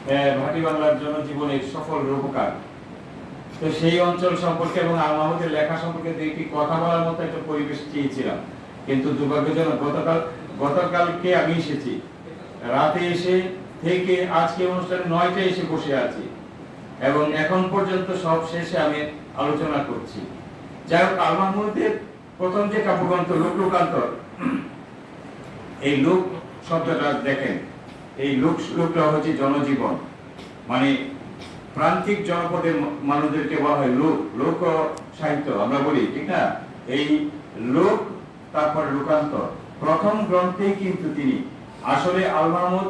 ভাটি বাংলার জন্য জীবনের সফল রূপকার। তো সেই অঞ্চল সম্পর্কে এবং আল মাহমুদের লেখা সম্পর্কে দু একটি কথা বলার মতো একটা পরিবেশ চেয়েছিলাম। কিন্তু দুর্ভাগ্যজনক গতকাল, গতকালকে আমি এসেছি। রাতে এসে থেকে আজকে অনুষ্ঠান নয়টায় এসে বসে আছি। এবং এখন পর্যন্ত সব শেষে আমি আলোচনা করছি। যাই হোক আল মাহমুদের প্রথম যে কাব্যগ্রন্থ লোক লোকান্তর এই লোক শব্দটা দেখেন। এই লোক লোকটা হচ্ছে জনজীবন। মানে প্রান্তিক জনপদের মানুষদেরকে বলা হয় লোক লোক সাহিত্য, আমরা বলি, ঠিক না? এই লোক, তারপরে লোকান্তর। প্রথম গ্রন্থেই কিন্তু তিনি আসলে আল মাহমুদ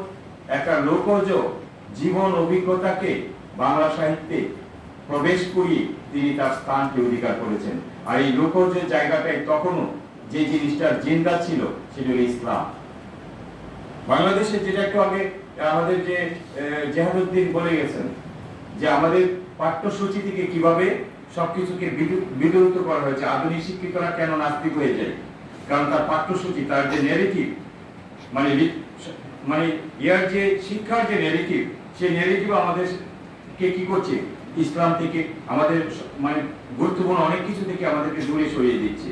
একটা লোকজ জীবন অভিজ্ঞতাকে বাংলা সাহিত্যে প্রবেশ করিয়ে তিনি তার স্থানকে অধিকার করেছেন। আর এই লোকজ জায়গাটায় তখনও যে জিনিসটার জিন্দা ছিল, সেটা হলো ইসলাম। বাংলাদেশে যেটা একটু আগে আমাদের যে জেহাদুদ্দিন বলে গেছেন যে আমাদের পাঠ্যসূচি থেকে কীভাবে সবকিছুকে বিদ্যুত করা হয়েছে, আধুনিক শিক্ষিতরা কেন নাস্তিক হয়ে যায়? কারণ তার পাঠ্যসূচি, তার যে নেগেটিভ মানে মানে ইয়ার যে শিক্ষার যে নেগেটিভ সেই নেগেটিভ আমাদের কে কি করছে? ইসলাম থেকে আমাদের মানে গুরুত্বপূর্ণ অনেক কিছু থেকে আমাদেরকে দূরে সরিয়ে দিচ্ছে।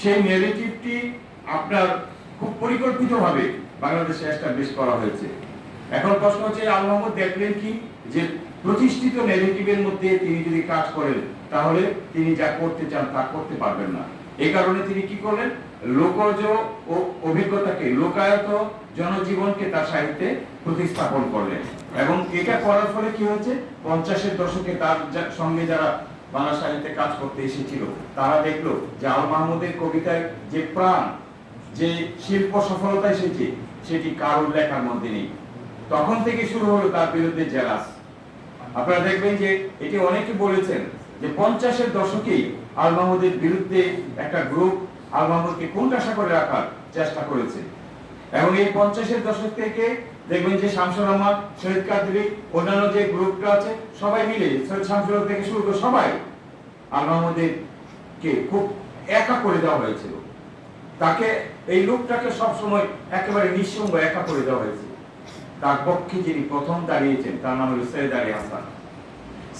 সেই নেগেটিভটি আপনার খুব পরিকল্পিতভাবে বাংলাদেশে এস্টাবলিশ করা হয়েছে। এখন প্রশ্ন হচ্ছে, আল মোহাম্মদ দেখলেন কি? যে প্রতিষ্ঠিত নেগেটিভের মধ্যে তিনি যদি কাজ করেন, তাহলে তিনি যা করতে চান তা করতে পারবেন না। এই কারণে তিনি কি করলেন? লোকজ ও অভিজ্ঞতাকে, লোকায়ত জনজীবনকে তার সাহিত্যে প্রতিস্থাপন করলেন। এবং এটা করার ফলে কি হয়েছে? পঞ্চাশের দশকে তার সঙ্গে যারা বাংলা সাহিত্যে কাজ করতে এসেছিল, তারা দেখল যে আল মাহমুদের কবিতায় যে প্রাণ যে শিল্প সফলতা এসেছে সেটি কারোর লেখার মধ্যে নেই। তখন থেকে শুরু হলো তার বিরুদ্ধে জেলাস। আপনারা দেখবেন যে এটি অনেকে বলেছেন যে পঞ্চাশের দশকেই আল মাহমুদের বিরুদ্ধে একটা গ্রুপ আল মাহমুদকে কোনটাশা করে রাখার চেষ্টা করেছে। এবং এই পঞ্চাশের দশক থেকে দেখবেন যে শামসুর রহমান, শহীদ কাদরি, অন্যান্য যে গ্রুপটা আছে, সবাই মিলে সৈয়দ শামসুর থেকে শুরু করে সবাই আল মাহমুদের কে খুব একা করে দেওয়া হয়েছিল। তাকে, এই লোকটাকে সবসময় একেবারে নিঃসঙ্গ একা করে দেওয়া হয়েছে। তার পক্ষে যিনি প্রথম দাঁড়িয়েছেন, তার নাম হল সৈয়দ আলী হাসান।